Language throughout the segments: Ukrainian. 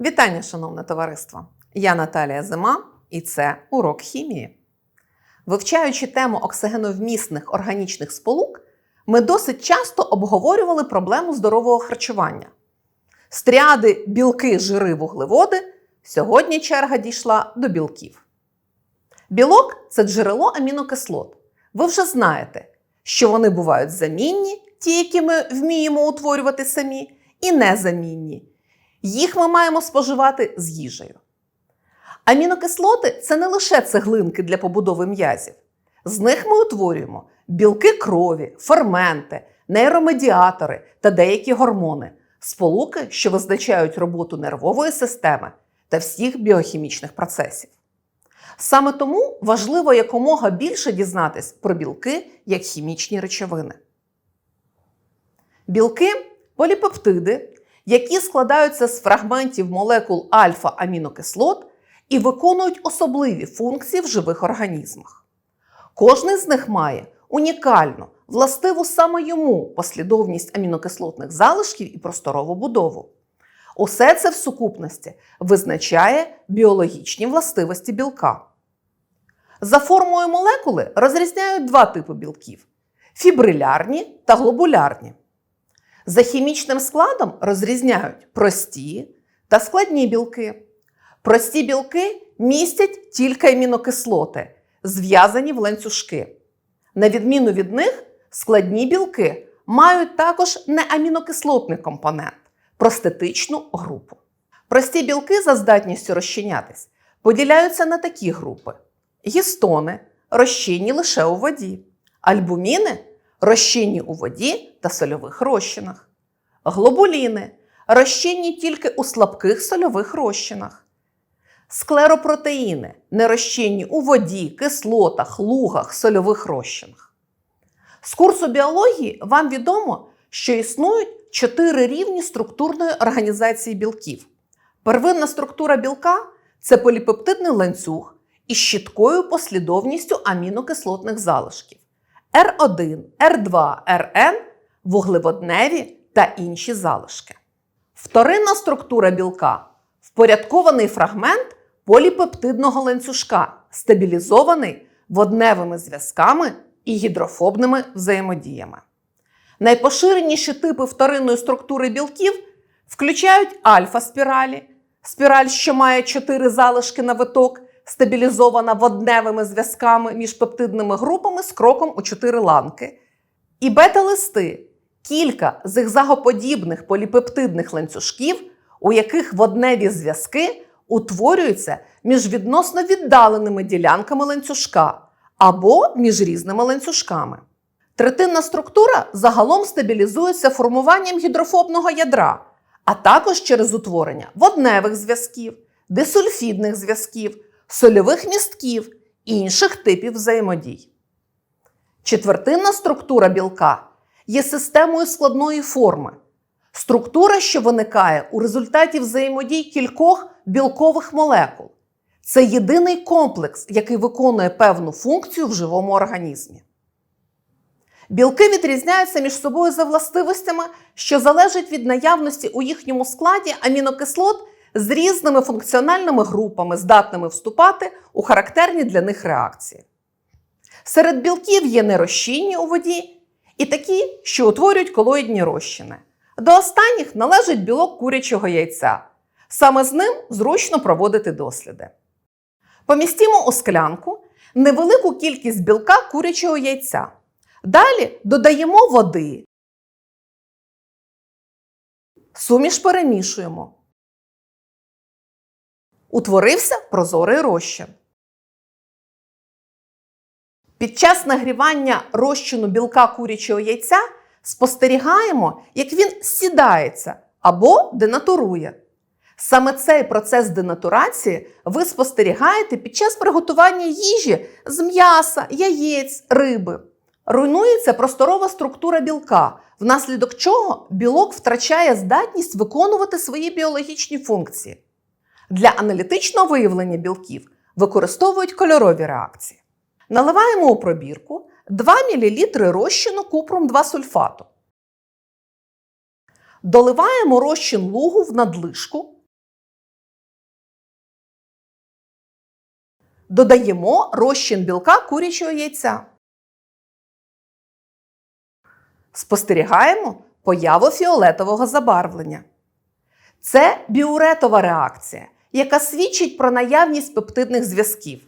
Вітання, шановне товариство! Я Наталія Зима, і це урок хімії. Вивчаючи тему оксигеновмісних органічних сполук, ми досить часто обговорювали проблему здорового харчування. Стріади білки, жири, вуглеводи сьогодні черга дійшла до білків. Білок це джерело амінокислот. Ви вже знаєте, що вони бувають замінні, ті, які ми вміємо утворювати самі, і незамінні. Їх ми маємо споживати з їжею. Амінокислоти це не лише цеглинки для побудови м'язів. З них ми утворюємо білки крові, ферменти, нейромедіатори та деякі гормони, сполуки, що визначають роботу нервової системи та всіх біохімічних процесів. Саме тому важливо якомога більше дізнатись про білки як хімічні речовини. Білки поліпептиди, які складаються з фрагментів молекул альфа-амінокислот і виконують особливі функції в живих організмах. Кожний з них має унікальну, властиву саме йому послідовність амінокислотних залишків і просторову будову. Усе це в сукупності визначає біологічні властивості білка. За формою молекули розрізняють два типи білків фібрилярні та глобулярні. За хімічним складом розрізняють прості та складні білки. Прості білки містять тільки амінокислоти, зв'язані в ланцюжки. На відміну від них, складні білки мають також неамінокислотний компонент простетичну групу. Прості білки за здатністю розчинятись поділяються на такі групи: гістони розчинні лише у воді, альбуміни розчинні у воді та сольових розчинах, глобуліни розчинні тільки у слабких сольових розчинах, склеропротеїни нерозчинні у воді, кислотах, лугах, сольових розчинах. З курсу біології вам відомо, що існують чотири рівні структурної організації білків. Первинна структура білка це поліпептидний ланцюг із чіткою послідовністю амінокислотних залишків. R1, R2, RN, вуглеводневі та інші залишки. Вторинна структура білка впорядкований фрагмент поліпептидного ланцюжка, стабілізований водневими зв'язками і гідрофобними взаємодіями. Найпоширеніші типи вторинної структури білків включають альфа-спіралі, спіраль, що має чотири залишки на виток, стабілізована водневими зв'язками між пептидними групами з кроком у чотири ланки, і бета-листи кілька зигзагоподібних поліпептидних ланцюжків, у яких водневі зв'язки утворюються між відносно віддаленими ділянками ланцюжка або між різними ланцюжками. Третинна структура загалом стабілізується формуванням гідрофобного ядра, а також через утворення водневих зв'язків, дисульфідних зв'язків, сольових містків інших типів взаємодій. Четвертинна структура білка є системою складної форми. Структура, що виникає у результаті взаємодій кількох білкових молекул. Це єдиний комплекс, який виконує певну функцію в живому організмі. Білки відрізняються між собою за властивостями, що залежать від наявності у їхньому складі амінокислот з різними функціональними групами, здатними вступати у характерні для них реакції. Серед білків є нерозчинні у воді і такі, що утворюють колоїдні розчини. До останніх належить білок курячого яйця. Саме з ним зручно проводити досліди. Помістімо у склянку невелику кількість білка курячого яйця. Далі додаємо води. Суміш перемішуємо. Утворився прозорий розчин. Під час нагрівання розчину білка курячого яйця спостерігаємо, як він сідається або денатурує. Саме цей процес денатурації ви спостерігаєте під час приготування їжі з м'яса, яєць, риби. Руйнується просторова структура білка, внаслідок чого білок втрачає здатність виконувати свої біологічні функції. Для аналітичного виявлення білків використовують кольорові реакції. Наливаємо у пробірку 2 мл розчину купрум 2 сульфату. Доливаємо розчин лугу в надлишку. Додаємо розчин білка курячого яйця. Спостерігаємо появу фіолетового забарвлення. Це біуретова реакція, яка свідчить про наявність пептидних зв'язків.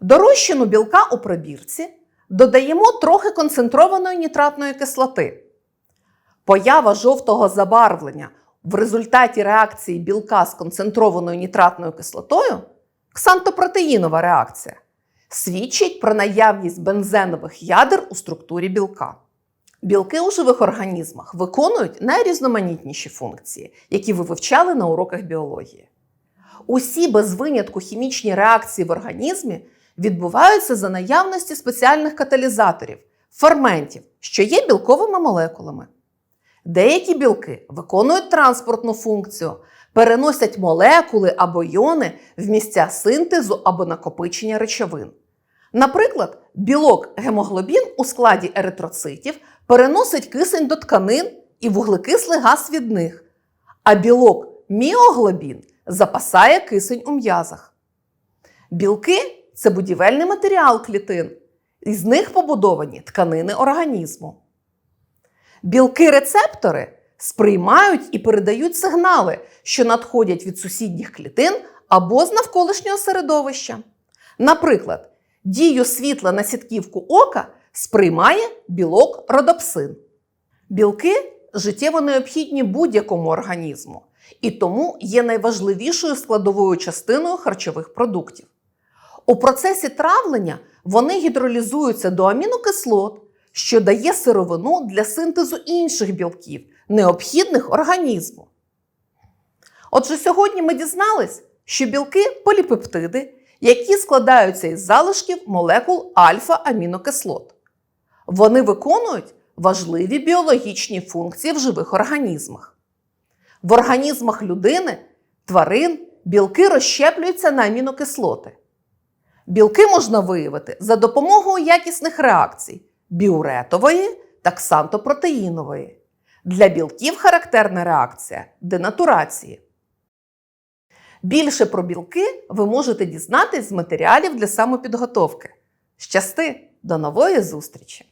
До розчину білка у пробірці додаємо трохи концентрованої нітратної кислоти. Поява жовтого забарвлення в результаті реакції білка з концентрованою нітратною кислотою ксантопротеїнова реакція свідчить про наявність бензенових ядер у структурі білка. Білки у живих організмах виконують найрізноманітніші функції, які ви вивчали на уроках біології. Усі без винятку хімічні реакції в організмі відбуваються за наявності спеціальних каталізаторів, ферментів, що є білковими молекулами. Деякі білки виконують транспортну функцію, переносять молекули або йони в місця синтезу або накопичення речовин. Наприклад, білок гемоглобін у складі еритроцитів переносить кисень до тканин і вуглекислий газ від них, а білок міоглобін запасає кисень у м'язах. Білки це будівельний матеріал клітин, із них побудовані тканини організму. Білки-рецептори сприймають і передають сигнали, що надходять від сусідніх клітин або з навколишнього середовища. Наприклад, дію світла на сітківку ока сприймає білок родопсин. Білки життєво необхідні будь-якому організму і тому є найважливішою складовою частиною харчових продуктів. У процесі травлення вони гідролізуються до амінокислот, що дає сировину для синтезу інших білків, необхідних організму. Отже, сьогодні ми дізнались, що білки поліпептиди, які складаються із залишків молекул альфа-амінокислот. Вони виконують важливі біологічні функції в живих організмах. В організмах людини, тварин білки розщеплюються на амінокислоти. Білки можна виявити за допомогою якісних реакцій біуретової та ксантопротеїнової. Для білків характерна реакція денатурації. Більше про білки ви можете дізнатись з матеріалів для самопідготовки. Щасти! До нової зустрічі!